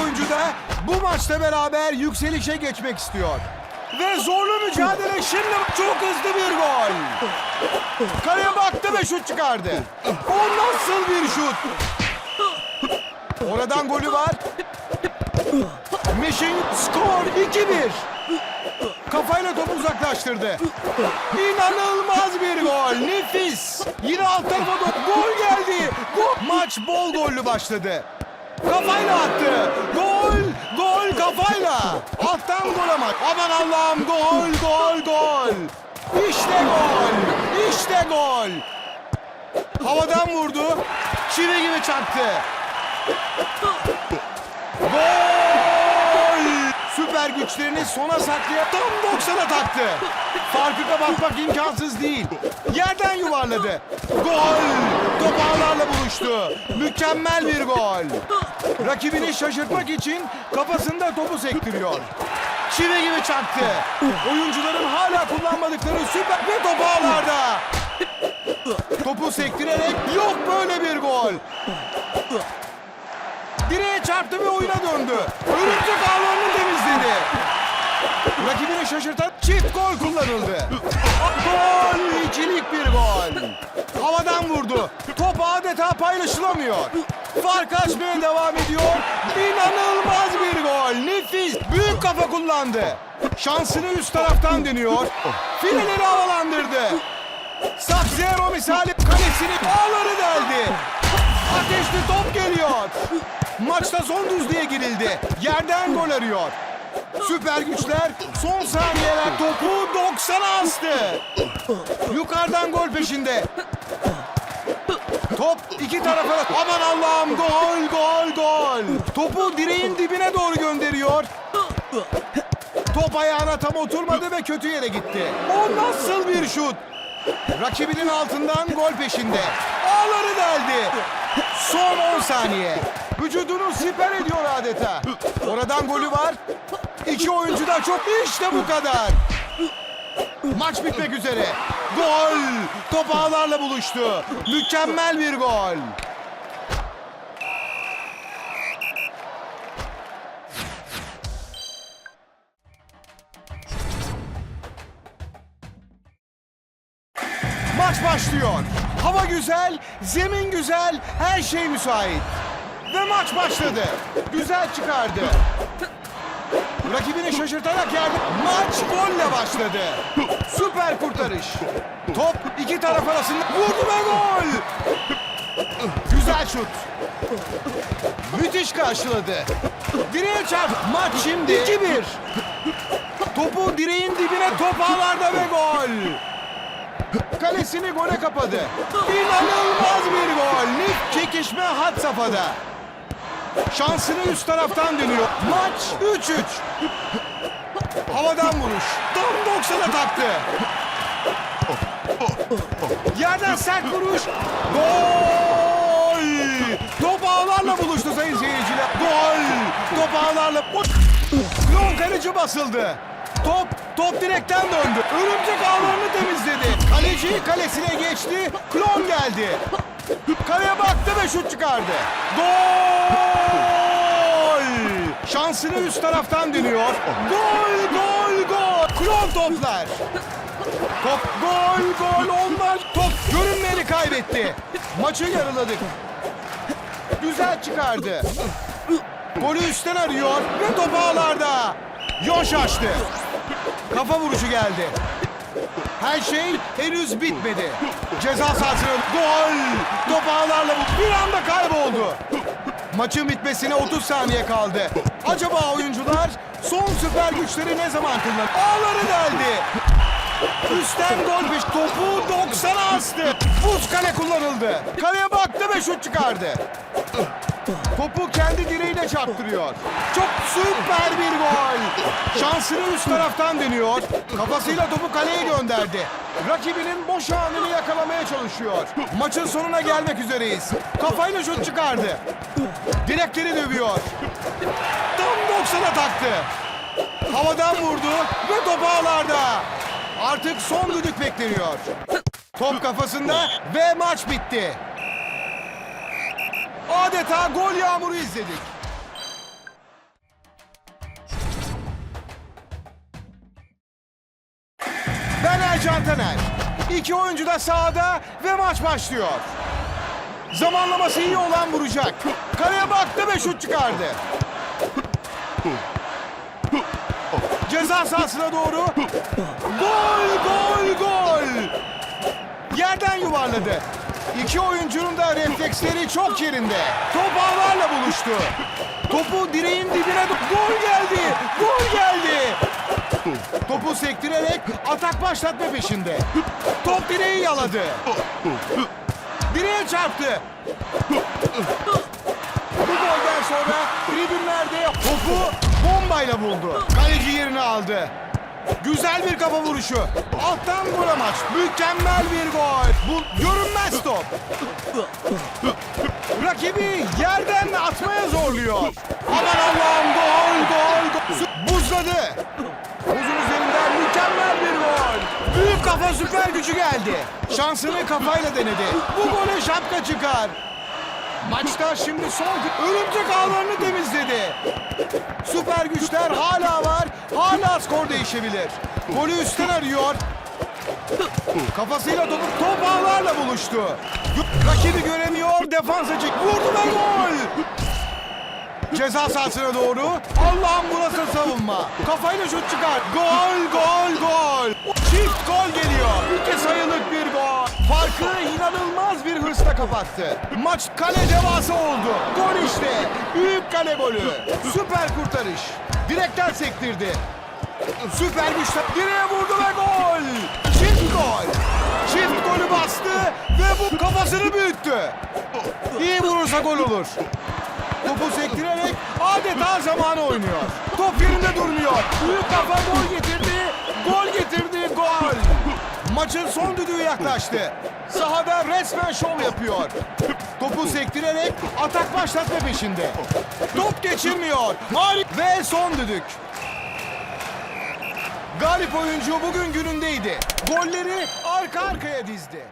oyuncu da bu maçla beraber yükselişe geçmek istiyor. Ve zorlu mücadele şimdi çok hızlı bir gol. Kaleye baktı ve şut çıkardı. O nasıl bir şut? Oradan golü var. Mission skor 2-1. Kafayla topu uzaklaştırdı. İnanılmaz bir gol. Nefis. Yine alt tarafa gol geldi. Gol. Maç bol gollü başladı. Kafayla attı. Gol. Gol kafayla. Alttan gol ama. Aman Allah'ım gol gol gol. İşte gol. İşte gol. Havadan vurdu. Çivi gibi çaktı. Gol! Güçlerini sona saklayan tam 90'a taktı. Farkı kapatmak imkansız değil. Yerden yuvarladı. Gol! Top ağlarla buluştu. Mükemmel bir gol. Rakibini şaşırtmak için kafasında topu sektiriyor. Çivi gibi çaktı. Oyuncuların hala kullanmadıkları süper ve top ağlarda. Topu sektirerek yok böyle bir gol. Direğe çarptı ve oyuna döndü. Örümcek ağlarını temizledi. Rakibini şaşırtan çift gol kullanıldı. Gol! İkilik bir gol. Havadan vurdu. Top adeta paylaşılamıyor. Fark açmaya devam ediyor. İnanılmaz bir gol. Nefis. Büyük kafa kullandı. Şansını üst taraftan deniyor. Fileleri havalandırdı. Sub-Zero misali kalesini ağları deldi. Ateşli top geliyor. Maçta son düzlüğe girildi. Yerden gol arıyor. Süper güçler son saniyeler topu 90'a astı. Yukarıdan gol peşinde. Top iki tarafa. Aman Allah'ım gol gol gol. Topu direğin dibine doğru gönderiyor. Top ayağına tam oturmadı ve kötü yere gitti. O nasıl bir şut? Rakibinin altından gol peşinde. Ağları deldi. Son 10 saniye. Vücudunu siper ediyor adeta. Oradan golü var. İki oyuncu da çok işte bu kadar. Maç bitmek üzere. Gol! Top ağlarla buluştu. Mükemmel bir gol. Maç başlıyor. Hava güzel, zemin güzel, her şey müsait. Ve maç başladı. Güzel çıkardı. Rakibini şaşırtarak yerde. Maç golle başladı. Süper kurtarış. Top iki taraf arasında vurdu ve gol. Güzel şut. Müthiş karşıladı. Direğe çarp. Maç şimdi 2-1. Topu direğin dibine top ağlarda ve gol. Kalesini gole kapadı. İnanılmaz bir gol. Nif çekişme had safhada. Şansını üst taraftan dönüyor. Maç 3-3. Havadan vuruş. Tam 90'a taktı. Yerden sert vuruş. Gol! Top ağlarla buluştu sayın seyirciler. Gol! Top ağlarla... Yon kaleci basıldı. Top, top direkten döndü. Örümcek ağlarını temizledi. Kaleci kalesine geçti. Klon geldi. Kaleye baktı ve şut çıkardı. Gol! Şansını üst taraftan dönüyor. Gol, gol, gol. Klon toplar. Top gol, gol olmaz. Top görünmeyeni kaybetti. Maçı yarıladık. Güzel çıkardı. Golü üstten arıyor ve top ağlarda. Yon şaştı. Kafa vuruşu geldi. Her şey henüz bitmedi. Ceza sahasına gol. Top ağlarla bu bir anda kayboldu. Maçın bitmesine 30 saniye kaldı. Acaba oyuncular son süper güçleri ne zaman kullanır? Ağları deldi. Üstten gol peş topu 90'a astı. Buz kale kullanıldı. Kaleye baktı ve şut çıkardı. Topu kendi direğine çarptırıyor. Çok süper bir gol. Şansını üst taraftan deniyor. Kafasıyla topu kaleye gönderdi. Rakibinin boş anını yakalamaya çalışıyor. Maçın sonuna gelmek üzereyiz. Kafayla şut çıkardı. Direkleri dövüyor. Tam 90'a taktı. Havadan vurdu ve top ağlarda. Artık son düdük bekleniyor. Top kafasında ve maç bitti. Adeta gol yağmuru izledik. Ben Ercan Taner. İki oyuncu da sahada ve maç başlıyor. Zamanlaması iyi olan vuracak. Kaleye baktı ve şut çıkardı. Ceza sahasına doğru. Gol, gol, gol. Yerden yuvarladı. İki oyuncunun da refleksleri çok yerinde. Top ağlarla buluştu. Topu direğin dibine... Gol geldi! Gol geldi! Topu sektirerek atak başlatma peşinde. Top direği yaladı. Direğe çarptı. Bu golden sonra tribünlerde topu bombayla buldu. Kaleci yerini aldı. Güzel bir kafa vuruşu. Alttan amaç. Mükemmel bir gol. Bu görünmez top. Rakibi yerden atmaya zorluyor. Aman Allah'ım gol gol gol. Buzladı. Buzun üzerinden mükemmel bir gol. Büyük kafa süper gücü geldi. Şansını kafayla denedi. Bu gole şapka çıkar. Maçta şimdi son örümcek ağlarını temizledi. Süper güçler hala var. Hala skor değişebilir. Golü üstten arıyor. Kafasıyla topu top ağlarla buluştu. Rakibi göremiyor. Defansa çek. Vurdu ve gol. Ceza sahasına doğru. Allah'ım burası savunma. Kafayla şut çıkar. Gol, gol, gol. Çift gol geliyor. İki sayılık bir gol. Farkı inanılmaz bir hırsla kapattı. Maç kale devası oldu. Gol işte. Kale golü. Süper kurtarış. Direkten sektirdi. Süper güçler direğe vurdu ve gol. Çift gol. Çift golü bastı ve bu kafasını büyüttü. İyi vurursa gol olur. Topu sektirerek adeta zamanı oynuyor. Top yerinde durmuyor. Büyük kafa gol getirdi. Gol getirdi. Gol. Maçın son düdüğü yaklaştı. Sahada resmen şov yapıyor. Topu sektirerek atak başlatma peşinde. Top geçirmiyor. Harika. Ve son düdük. Galip oyuncu bugün günündeydi. Golleri arka arkaya dizdi.